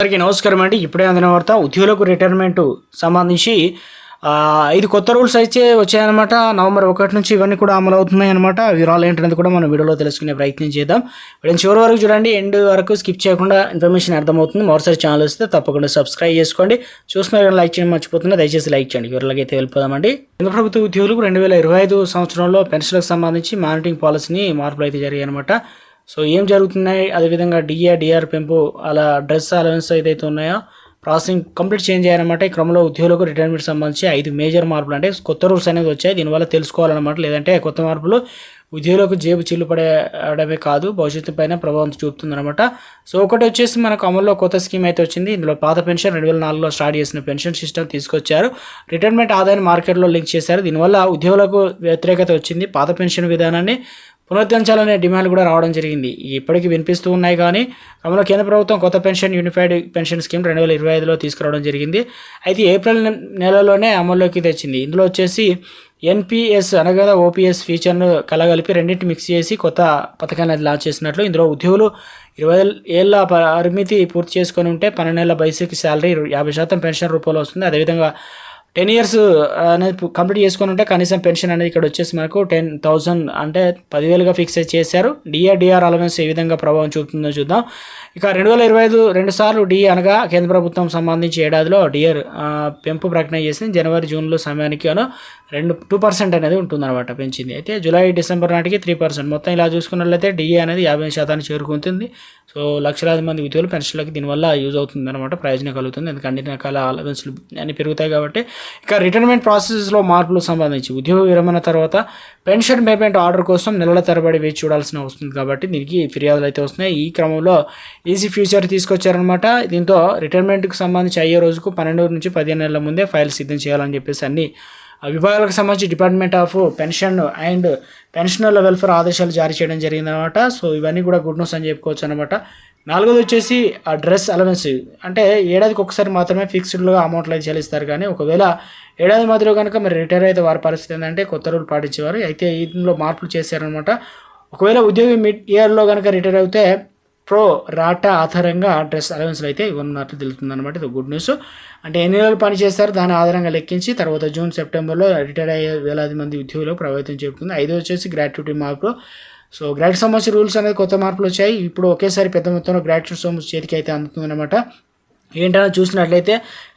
అందరికీ నమస్కారం అండి. ఇప్పుడే అందిన వార్త ఉద్యోగులకు రిటైర్మెంట్ సంబంధించి ఇది ఐదు కొత్త రూల్స్ అయితే వచ్చాయన్నమాట. నవంబర్ ఒకటి నుంచి ఇవన్నీ కూడా అమలు అవుతున్నాయి అనమాట వివరాలు ఏంటనేది కూడా మనం వీడియోలో తెలుసుకునే ప్రయత్నం చేద్దాం. వీడియో చివరి వరకు చూడండి. ఎండ్ వరకు స్కిప్ చేయకుండా ఇన్ఫర్మేషన్ అర్థమవుతుంది. మరోసారి ఛానల్ వస్తే తప్పకుండా సబ్స్క్రైబ్ చేసుకోండి. చూస్తున్న లైక్ చేయడం మర్చిపోతున్నా దయచేసి లైక్ చేయండి. వివరాలకైతే అయితే వెళ్ళిపోదామండి. కేంద్ర ప్రభుత్వ ఉద్యోగులకు రెండు వేల ఇరవై ఐదు సంవత్సరంలో పెన్షన్లకు సంబంధించి మానిటరింగ్ పాలసీని మార్పులు అయితే జరిగాయన్నమాట. సో ఏం జరుగుతున్నాయి? అదేవిధంగా డిఏ డిఆర్ పెంపు అలా డ్రెస్ అలవెన్స్ ఏదైతే ఉన్నాయో ప్రాసెసింగ్ కంప్లీట్ చేంజ్ చేయాలన్నమాట ఈ క్రమంలో ఉద్యోగులకు రిటైర్మెంట్ సంబంధించి ఐదు మేజర్ మార్పులు అంటే కొత్త రూల్స్ అనేది వచ్చాయి. దీనివల్ల తెలుసుకోవాలన్నమాట. లేదంటే కొత్త మార్పులు ఉద్యోగులకు జేబు చిల్లు పడేయడమే కాదు భవిష్యత్తు పైన ప్రభావం చూపుతుందన్నమాట. సో ఒకటి వచ్చేసి మనకు అమల్లో కొత్త స్కీమ్ అయితే వచ్చింది. ఇందులో పాత పెన్షన్ రెండు వేల నాలుగులో స్టార్ట్ చేసిన పెన్షన్ సిస్టమ్ తీసుకొచ్చారు. రిటైర్మెంట్ ఆదాయాన్ని మార్కెట్లో లింక్ చేశారు. దీనివల్ల ఉద్యోగులకు వ్యతిరేకత వచ్చింది. పాత పెన్షన్ విధానాన్ని పునరుద్ధరించాలనే డిమాండ్ కూడా రావడం జరిగింది. ఇప్పటికీ వినిపిస్తూ ఉన్నాయి కానీ అమలు కేంద్ర ప్రభుత్వం కొత్త పెన్షన్ యూనిఫైడ్ పెన్షన్ స్కీమ్ రెండు వేల ఇరవై ఐదులో తీసుకురావడం జరిగింది. అయితే ఏప్రిల్ నెలలోనే అమల్లోకి తెచ్చింది. ఇందులో వచ్చేసి ఎన్పిఎస్ అనగా ఓపీఎస్ ఫీచర్ను కలగలిపి రెండింటి మిక్స్ చేసి కొత్త పథకాన్ని అది లాంచ్ చేసినట్లు ఇందులో ఉద్యోగులు ఇరవై ఏళ్ళ పరిమితి పూర్తి చేసుకొని ఉంటే పన్నెండేళ్ళ బైసిక్ శాలరీ యాభై శాతం పెన్షన్ రూపంలో వస్తుంది. అదేవిధంగా టెన్ ఇయర్స్ అనేది కంప్లీట్ చేసుకుని ఉంటే కనీసం పెన్షన్ అనేది ఇక్కడ వచ్చేసి మనకు టెన్ థౌసండ్ అంటే పదివేలుగా ఫిక్స్ చేశారు. డిఆర్ డిఆర్ అలవెన్స్ ఏ విధంగా ప్రభావం చూపుతుందో చూద్దాం. ఇక రెండు వేల ఇరవై ఐదు రెండు సార్లు డి అనగా కేంద్ర ప్రభుత్వం సంబంధించి ఏడాదిలో డిఆర్ పెంపు ప్రకటన చేసింది. జనవరి జూన్లో సమయానికి రెండు టూ పర్సెంట్ అనేది ఉంటుందన్నమాట పెంచింది. అయితే జూలై డిసెంబర్ నాటికి త్రీ పర్సెంట్. మొత్తం ఇలా చూసుకున్నట్లయితే డిఏ అనేది యాభై శాతానికి చేరుకుంటుంది. సో లక్షలాది మంది ఉద్యోగులు పెన్షన్లకి దీనివల్ల యూజ్ అవుతుంది అనమాట ప్రయోజనం కలుగుతుంది. ఎందుకంటే అన్ని రకాల అలవెన్స్లు అన్ని పెరుగుతాయి కాబట్టి ఇక రిటైర్మెంట్ ప్రాసెస్లో మార్పులకు సంబంధించి ఉద్యోగ విరమణ తర్వాత పెన్షన్ పేమెంట్ ఆర్డర్ కోసం నెలల తరబడి వేచి చూడాల్సిన వస్తుంది కాబట్టి దీనికి ఫిర్యాదులు అయితే వస్తున్నాయి. ఈ క్రమంలో ఈజీ ఫ్యూచర్ తీసుకొచ్చారనమాట దీంతో రిటైర్మెంట్కి సంబంధించి అయ్యే రోజుకు పన్నెండు నుంచి పదిహేను నెలల ముందే ఫైల్ సిద్ధం చేయాలని చెప్పేసి అన్ని విభాగాలకు సంబంధించి డిపార్ట్మెంట్ ఆఫ్ పెన్షన్ అండ్ పెన్షనర్ల వెల్ఫేర్ ఆదేశాలు జారీ చేయడం జరిగిందనమాట సో ఇవన్నీ కూడా గుడ్ న్యూస్ అని చెప్పుకోవచ్చు అనమాట నాలుగోది వచ్చేసి ఆ డ్రెస్ అలవెన్స్ అంటే ఏడాదికి ఒకసారి మాత్రమే ఫిక్స్డ్గా అమౌంట్లు అయితే చెల్లిస్తారు కానీ ఒకవేళ ఏడాది మధ్యలో కనుక మరి రిటైర్ అయితే వారి పరిస్థితి ఏంటంటే కొత్త రూల్ పాటించేవారు. అయితే ఇందులో మార్పులు చేశారనమాట ఒకవేళ ఉద్యోగి మిడ్ ఇయర్లో కనుక రిటైర్ అయితే ప్రో రాటా ఆధారంగా డ్రెస్ అలవెన్స్లు అయితే ఇవ్వనున్నట్లు తెలుస్తుంది అనమాట ఇది గుడ్ న్యూస్. అంటే ఎన్ని నెలలు పనిచేస్తారు దాని ఆధారంగా లెక్కించి తర్వాత జూన్ సెప్టెంబర్లో రిటైర్ అయ్యే వేలాది మంది ఉద్యోగులకు ప్రభావితం చెబుతుంది ఐదు వచ్చేసి గ్రాట్యుటీ మార్పులు సో గ్రాట్యుటీ సంబంధించి రూల్స్ అనేది కొత్త మార్పులు వచ్చాయి. ఇప్పుడు ఒకేసారి పెద్ద మొత్తంలో గ్రాట్యుటీ సొమ్ము చేతికి అయితే అందుతుంది అనమాట ఏంటన్నా చూసినట్లయితే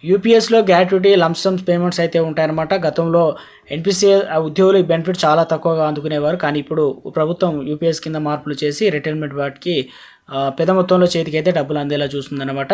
యూపీఎస్లో గ్రాట్యుటీ లంసమ్స్ పేమెంట్స్ అయితే ఉంటాయన్నమాట. గతంలో ఎన్పిసిఏ ఉద్యోగులు ఈ బెనిఫిట్ చాలా తక్కువగా అందుకునేవారు. కానీ ఇప్పుడు ప్రభుత్వం యూపీఎస్ కింద మార్పులు చేసి రిటైర్మెంట్ వాటికి పెద్ద మొత్తంలో చేతికి అయితే డబ్బులు అందేలా చూస్తుందన్నమాట.